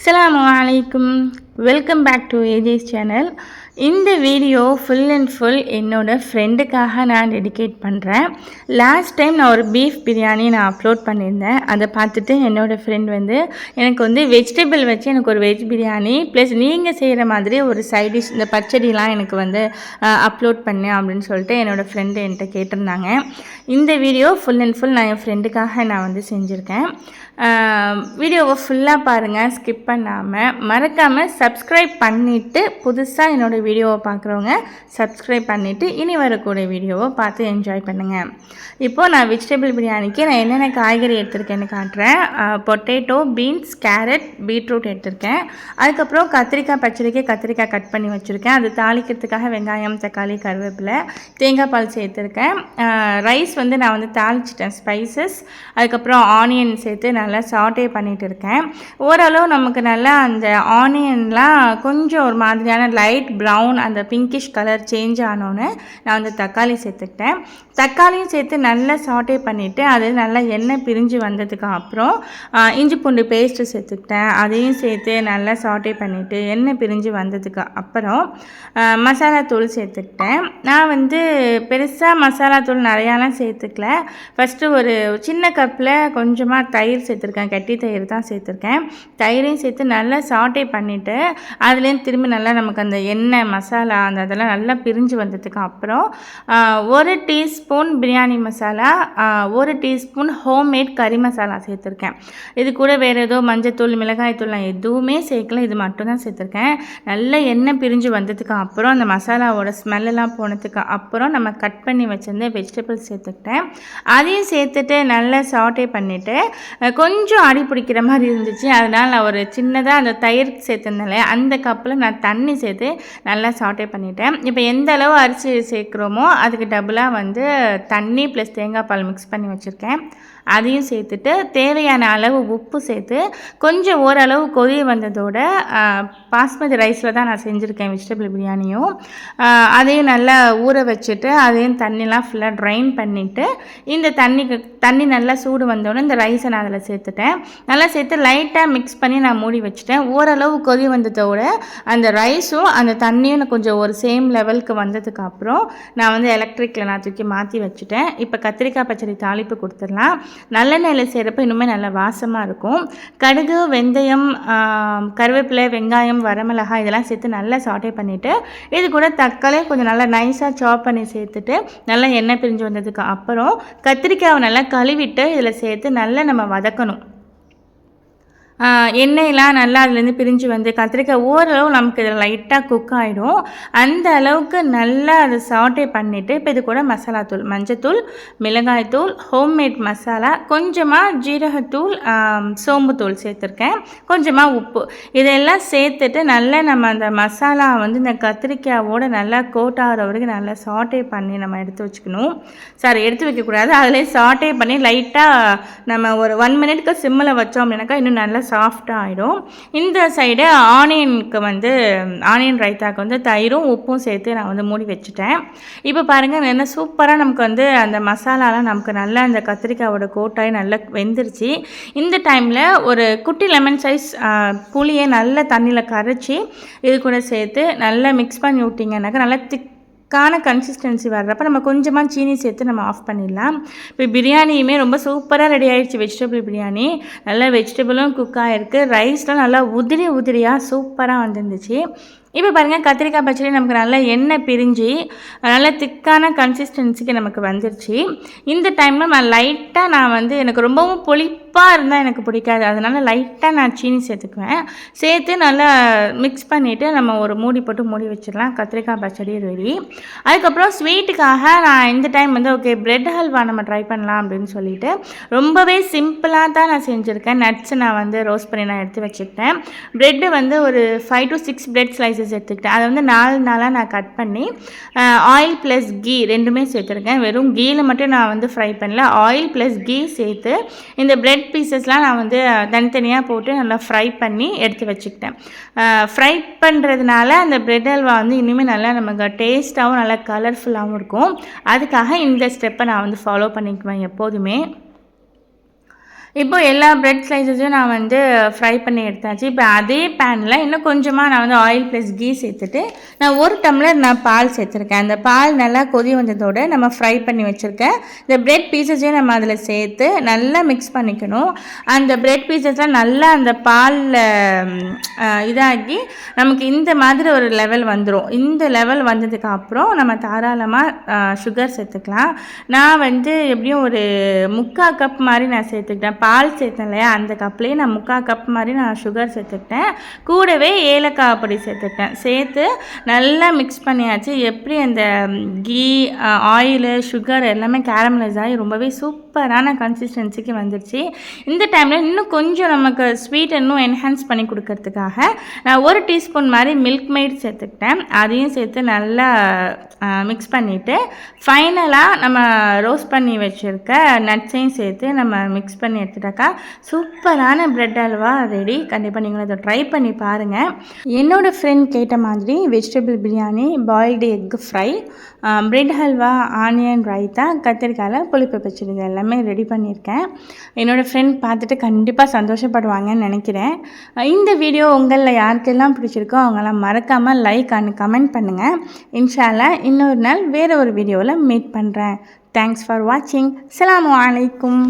السلام عليكم. Welcome back to AJ's channel இந்த video full and full என்னோட ஃப்ரெண்டுக்காக நான் டெடிகேட் பண்ணுறேன் லாஸ்ட் டைம் நான் ஒரு பீஃப் பிரியாணி நான் அப்லோட் பண்ணியிருந்தேன். அதை பார்த்துட்டு என்னோட ஃப்ரெண்ட் வந்து எனக்கு வந்து வெஜிடபிள் வச்சு எனக்கு ஒரு வெஜ் பிரியாணி ப்ளஸ் நீங்கள் செய்கிற மாதிரி ஒரு சைட் டிஷ் இந்த பச்சடிலாம் எனக்கு வந்து அப்லோட் பண்ணு அப்படின்னு சொல்லிட்டு என்னோடய ஃப்ரெண்டு என்கிட்ட கேட்டிருந்தாங்க. இந்த வீடியோ ஃபுல் அண்ட் ஃபுல் நான் என் ஃப்ரெண்டுக்காக நான் வந்து செஞ்சுருக்கேன். வீடியோவை ஃபுல்லாக பாருங்கள் ஸ்கிப் பண்ணாமல் மறக்காமல் சப் சப்ஸ்கிரைப் பண்ணிவிட்டு புதுசாக என்னோடய வீடியோவை பார்க்குறவங்க சப்ஸ்கிரைப் பண்ணிவிட்டு இனி வரக்கூடிய வீடியோவை பார்த்து என்ஜாய் பண்ணுங்கள் இப்போது நான் வெஜிடபிள் பிரியாணிக்கு நான் என்னென்ன காய்கறி எடுத்திருக்கேன்னு காட்டுறேன். பொட்டேட்டோ பீன்ஸ் கேரட் பீட்ரூட் எடுத்திருக்கேன். அதுக்கப்புறம் கத்திரிக்காய் பச்சரிக்கை கத்திரிக்காய் கட் பண்ணி வச்சுருக்கேன். அது தாளிக்கிறதுக்காக வெங்காயம் தக்காளி கருவேப்பிலை தேங்காய் பால் சேர்த்துருக்கேன். ரைஸ் வந்து நான் வந்து தாளிச்சிட்டேன் ஸ்பைசஸ் அதுக்கப்புறம் ஆனியன் சேர்த்து நல்லா சாட்டே பண்ணிகிட்டு இருக்கேன். ஓரளவு நமக்கு நல்லா அந்த ஆனியன் ஆனியன்லாம் கொஞ்சம் ஒரு மாதிரியான லைட் ப்ரௌன் அந்த பிங்கிஷ் கலர் சேஞ்ச் ஆனோன்னு நான் வந்து தக்காளி சேர்த்துக்கிட்டேன். தக்காளியும் சேர்த்து நல்லா சாட்டே பண்ணிவிட்டு அது நல்லா எண்ணெய் பிரிஞ்சு வந்ததுக்கு அப்புறம் இஞ்சி பூண்டு பேஸ்ட்டு சேர்த்துக்கிட்டேன். அதையும் சேர்த்து நல்லா சாட்டே பண்ணிவிட்டு எண்ணெய் பிரிஞ்சு வந்ததுக்கு அப்புறம் மசாலா தூள் சேர்த்துக்கிட்டேன். நான் வந்து பெருசாக மசாலா தூள் நிறையாலாம் சேர்த்துக்கல. ஃபஸ்ட்டு ஒரு சின்ன கப்பில் கொஞ்சமாக தயிர் சேர்த்துருக்கேன். கட்டி தயிர் தான் சேர்த்துருக்கேன். தயிரையும் சேர்த்து நல்லா சாட்டே பண்ணிவிட்டு அதுலேயும் திரும்பி நல்லா நமக்கு அந்த எண்ணெய் மசாலா அந்த அதெல்லாம் நல்லா பிரிஞ்சு வந்ததுக்கு அப்புறம் ஒரு டீஸ்பூன் பிரியாணி மசாலா ஒரு டீஸ்பூன் ஹோம்மேட் கறி மசாலா சேர்த்துருக்கேன். இது கூட வேறு ஏதோ மஞ்சத்தூள் மிளகாய்த்தூள் நான் எதுவுமே சேர்க்கல. இது மட்டும் தான் சேர்த்துருக்கேன். நல்ல எண்ணெய் பிரிஞ்சு வந்ததுக்கு அப்புறம் அந்த மசாலாவோட ஸ்மெல்லாம் போனதுக்கு அப்புறம் நம்ம கட் பண்ணி வச்சிருந்த வெஜிடபிள்ஸ் சேர்த்துக்கிட்டேன். அதையும் சேர்த்துட்டு நல்லா சாட்டே பண்ணிவிட்டு கொஞ்சம் அடி பிடிக்கிற மாதிரி இருந்துச்சு. அதனால் நான் ஒரு சின்னதாக அந்த தயிர் சேர்த்துருந்தேன் சேர்த்துருந்தாலே அந்த கப்பில் நான் தண்ணி சேர்த்து நல்லா சாட்டே பண்ணிட்டேன். இப்போ எந்த அளவு அரிசி சேர்க்குறோமோ அதுக்கு டபுளாக வந்து தண்ணி ப்ளஸ் தேங்காய் பால் மிக்ஸ் பண்ணி வச்சுருக்கேன். அதையும் சேர்த்துட்டு தேவையான அளவு உப்பு சேர்த்து கொஞ்சம் ஓரளவு கொதி வந்ததோட பாஸ்மதி ரைஸில் தான் நான் செஞ்சுருக்கேன் வெஜிடபிள் பிரியாணியும். அதையும் நல்லா ஊற வச்சுட்டு அதையும் தண்ணிலாம் ஃபுல்லாக ட்ரைன் பண்ணிவிட்டு இந்த தண்ணிக்கு தண்ணி நல்லா சூடு வந்தோடனே இந்த ரைஸை நான் அதில் சேர்த்துட்டேன். நல்லா சேர்த்து லைட்டாக மிக்ஸ் பண்ணி நான் மூடி வச்சுட்டேன். ஓரளவு கொதி வந்ததோட அந்த ரைஸும் அந்த தண்ணியும் கொஞ்சம் ஒரு சேம் லெவலுக்கு வந்ததுக்கு அப்புறம் நான் வந்து எலக்ட்ரிக்கில் நான் தூக்கி மாற்றி வச்சுட்டேன். இப்போ கத்திரிக்காய் பச்சடி தாளிப்பு கொடுத்துடலாம். நல்லெண்ணெயில் செய்கிறப்ப இன்னுமே நல்லா வாசமாக இருக்கும். கடுகு வெந்தயம் கருவேப்பிலை வெங்காயம் வரமிளகாய் இதெல்லாம் சேர்த்து நல்லா சாட்டே பண்ணிவிட்டு இது கூட தக்காளி கொஞ்சம் நல்லா நைஸாக சாப் பண்ணி சேர்த்துட்டு நல்லா எண்ணெய் பிரிஞ்சு வந்ததுக்கு அப்புறம் கத்திரிக்காவை நல்லா கழுவிட்டு இதில் சேர்த்து நல்லா நம்ம வதக்கணும். எண்ணெயெலாம் நல்லா அதுலேருந்து பிரிஞ்சு வந்து கத்திரிக்காய் ஓரளவு நமக்கு இதில் லைட்டாக குக் ஆகிடும் அந்த அளவுக்கு நல்லா அதை சாட்டே பண்ணிவிட்டு இப்போ இது கூட மசாலாத்தூள் மஞ்சத்தூள் மிளகாய்த்தூள் ஹோம்மேட் மசாலா கொஞ்சமாக ஜீரகத்தூள் சோம்புத்தூள் சேர்த்துருக்கேன். கொஞ்சமாக உப்பு. இதெல்லாம் சேர்த்துட்டு நல்லா நம்ம அந்த மசாலா வந்து இந்த கத்திரிக்காயோட நல்லா கோட் ஆகிற வரைக்கும் நல்லா சாட்டே பண்ணி நம்ம எடுத்து வச்சுக்கணும். சாரி எடுத்து வைக்கக்கூடாது. அதிலே சாட்டே பண்ணி லைட்டாக நம்ம ஒரு ஒன் மினிட்க்கு சிம்மில் வச்சோம் அப்படின்னாக்கா இன்னும் நல்லா சாஃப்டாக ஆகிடும் இந்த சைடு ஆனியனுக்கு வந்து ஆனியன் ரைத்தாக்கு வந்து தயிரும் உப்பும் சேர்த்து நான் வந்து மூடி வச்சுட்டேன். இப்போ பாருங்கள் என்ன சூப்பராக நமக்கு வந்து அந்த மசாலாலாம் நமக்கு நல்லா அந்த கத்திரிக்காயோட கோட்டாய் நல்லா வெந்துருச்சு. இந்த டைமில் ஒரு குட்டி லெமன் சைஸ் புளியை நல்ல தண்ணியில் கரைச்சி இது கூட சேர்த்து நல்லா மிக்ஸ் பண்ணி விட்டிங்கன்னாக்கா நல்லா திக் கான கன்சிஸ்டன்சி வர்றப்ப நம்ம கொஞ்சமாக சீனி சேர்த்து நம்ம ஆஃப் பண்ணிடலாம். இப்போ பிரியாணியுமே ரொம்ப சூப்பராக ரெடி ஆகிடுச்சு வெஜிடபிள் பிரியாணி. நல்லா வெஜிடபிளும் குக் ஆகிருக்கு ரைஸ்லாம் நல்லா உதிரி உதிரியாக சூப்பராக வந்துருந்துச்சு. இப்போ பாருங்கள் கத்திரிக்காய் பச்சடி நமக்கு நல்லா எண்ணெய் பிரிஞ்சு நல்லா திக்கான கன்சிஸ்டன்சிக்கு நமக்கு வந்துருச்சு. இந்த டைமில் நான் லைட்டாக நான் வந்து எனக்கு ரொம்பவும் புளிப்பாக இருந்தால் எனக்கு பிடிக்காது. அதனால் லைட்டாக நான் சீனி சேர்த்துக்குவேன். சேர்த்து நல்லா மிக்ஸ் பண்ணிவிட்டு நம்ம ஒரு மூடி போட்டு மூடி வச்சிடலாம். கத்திரிக்காய் பச்சடி ரெடி அதுக்கப்புறம் ஸ்வீட்டுக்காக நான் இந்த டைம் வந்து ஓகே பிரெட் ஹல்வா நம்ம ட்ரை பண்ணலாம் அப்படின்னு சொல்லிட்டு ரொம்பவே சிம்பிளாக தான் நான் செஞ்சுருக்கேன். நட்ஸ் நான் வந்து ரோஸ்ட் பண்ணி நான் எடுத்து வச்சுக்கிட்டேன். ப்ரெட்டு வந்து ஒரு five to six bread slice slices எடுத்துக்கிட்டேன். அதை வந்து நாலு நாளாக நான் கட் பண்ணி ஆயில் ப்ளஸ் கீ ரெண்டுமே சேர்த்துருக்கேன். வெறும் கீயில் மட்டும் நான் வந்து ஃப்ரை பண்ணல. ஆயில் ப்ளஸ் கீ சேர்த்து இந்த ப்ரெட் பீசஸ்லாம் நான் வந்து தனித்தனியாக போட்டு நல்லா ஃப்ரை பண்ணி எடுத்து வச்சுக்கிட்டேன். ஃப்ரை பண்ணுறதுனால அந்த ப்ரெட் அல்வா வந்து இனிமேல் நல்லா நமக்கு டேஸ்ட்டாகவும் நல்லா கலர்ஃபுல்லாகவும் இருக்கும். அதுக்காக இந்த ஸ்டெப்பை நான் வந்து ஃபாலோ பண்ணிக்குவேன் எப்போதுமே. இப்போ எல்லா பிரெட் ஸ்லைசஸும் நான் வந்து ஃப்ரை பண்ணி எடுத்தாச்சு. இப்போ அதே பேனில் இன்னும் கொஞ்சமாக நான் வந்து ஆயில் ப்ளஸ் கீ சேர்த்துட்டு நான் ஒரு டம்ளர் நான் பால் சேர்த்துருக்கேன். அந்த பால் நல்லா கொதி வந்ததோடு நம்ம ஃப்ரை பண்ணி வச்சுருக்கேன். இந்த பிரெட் பீசஸையும் நம்ம அதில் சேர்த்து நல்லா மிக்ஸ் பண்ணிக்கணும். அந்த பிரெட் பீசஸ்லாம் நல்லா அந்த பாலில் இதாகி நமக்கு இந்த மாதிரி ஒரு லெவல் வந்துடும் இந்த லெவல் வந்ததுக்கு அப்புறம் நம்ம தாராளமாக சுகர் சேர்த்துக்கலாம். நான் வந்து எப்படியும் ஒரு முக்கால் கப் மாதிரி நான் சேர்த்துக்கிட்டேன். பால் சேர்த்தேன் இல்லையா அந்த கப்லேயே நான் முக்கால் கப் மாதிரி நான் சுகர் சேர்த்துக்கிட்டேன். கூடவே ஏலக்காய் பொடி சேர்த்துக்கிட்டேன். சேர்த்து நல்லா மிக்ஸ் பண்ணியாச்சு. எப்படி அந்த கீ ஆயிலு சுகர் எல்லாமே கேரமலைஸ் ஆகி ரொம்பவே சூப்பரான கன்சிஸ்டன்சிக்கு வந்துடுச்சு இந்த டைமில் இன்னும் கொஞ்சம் நமக்கு ஸ்வீட் இன்னும் என்ஹான்ஸ் பண்ணி கொடுக்கறதுக்காக நான் ஒரு டீஸ்பூன் மாதிரி மில்க் மெய்ட் சேர்த்துக்கிட்டேன். அதையும் சேர்த்து நல்லா மிக்ஸ் பண்ணிவிட்டு ஃபைனலாக நம்ம ரோஸ்ட் பண்ணி வச்சுருக்க நட்ஸையும் சேர்த்து நம்ம மிக்ஸ் பண்ணி எடுத்துட்டாக்கா சூப்பரான ப்ரெட் அல்வா ரெடி கண்டிப்பாக நீங்கள் அதை ட்ரை பண்ணி பாருங்கள் என்னோடய ஃப்ரெண்ட் கேட்ட மாதிரி vegetable biryani boiled egg fry bread halwa onion raita கத்திரிக்காயில் புளிப்பு பச்சடி எல்லாமே ரெடி பண்ணியிருக்கேன். என்னோடய ஃப்ரெண்ட் பார்த்துட்டு கண்டிப்பாக சந்தோஷப்படுவாங்கன்னு நினைக்கிறேன். இந்த வீடியோ உங்களில் யாருக்கெல்லாம் பிடிச்சிருக்கோ அவங்கெல்லாம் மறக்காமல் லைக் அண்ட் கமெண்ட் பண்ணுங்கள் இன்ஷால்லா இன்னொரு நாள் வேறு ஒரு வீடியோவில் மீட் பண்ணுறேன் தேங்க்ஸ் ஃபார் வாட்சிங் அலாம் வலைக்கும்